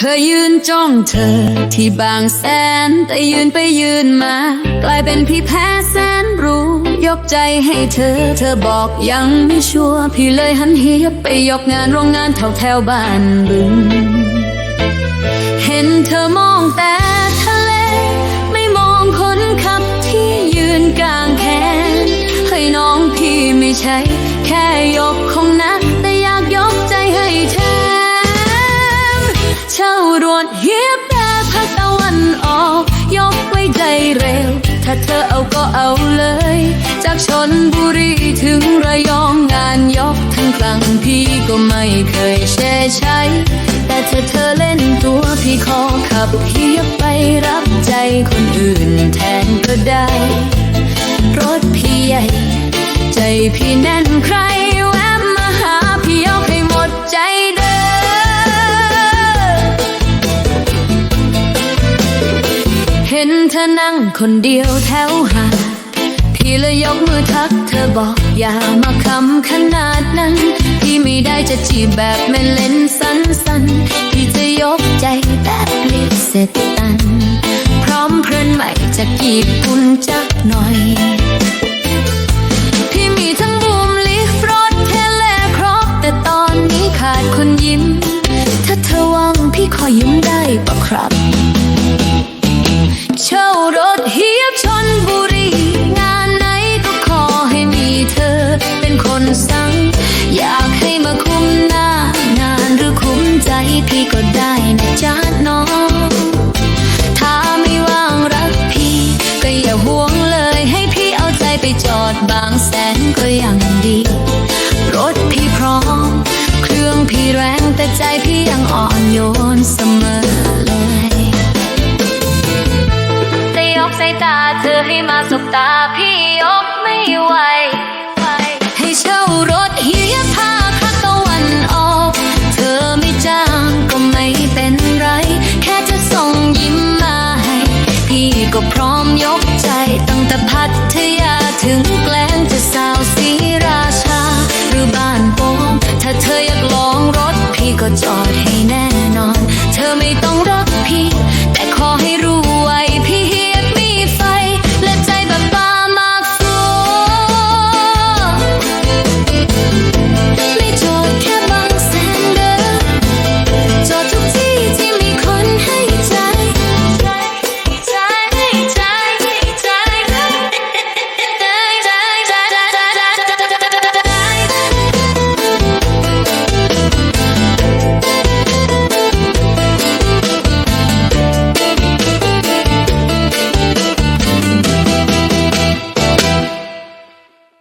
เคยยืนจ้องเธอที่บางแสน แต่ยืนไปยืนมา กลายเป็นพี่แพ้แสนรู้ ยกใจให้เธอ เธอบอกยังไม่ชัวร์พี่เลยหันเหียบไปยกงานโรงงานแถวแถวบ้านบึง เห็นเธอมองแต่ทะเล ไม่มองคนขับที่ยืนกลางแขนให้น้องพี่ไม่ใช่ แค่ยกของนัก ช่ารวดเฮียบแต่ภาคตะวันออก ยกไว้ใจเร็ว ถ้าเธอเอาก็เอาเลย จากชนบุรีถึงระยองงานยกทั้งครั้งพี่ก็ไม่เคยแช่ใช้ แต่เธอเธอเล่นตัวพี่ขอขับเฮียไปรับใจคนอื่นแทนก็ได้ รถพี่ใหญ่ ใจพี่แน่น นั่งคนเดียวแถวหาดพี่เลยยกมือทักเธอบอกอย่ามาคำขนาดนั้น พี่ไม่ได้จะจีบแบบไม่เล่นสันสันๆพี่จะยกใจแบบลิดเสร็จตัน พร้อมเพื่อนใหม่จะกีบคุณจักหน่อย อยากให้มาคุ้มหน้างานหรือคุ้มใจพี่ก็ได้นะจ๊ะน้อง ถ้าไม่วางรักพี่ ก็อย่าหวงเลยให้พี่เอาใจไปจอดบางแสนก็ยังดี รถพี่พร้อม เครื่องพี่แรงแต่ใจพี่ยังอ่อนโยนเสมอเลยแต่ยกสายตาเธอให้มาสบตาพี่ยกไม่ไหว ถึงแกล้งจะสาวสีราชา หรือบ้านโป่งถ้าเธออยากลองรถพี่ก็จอดให้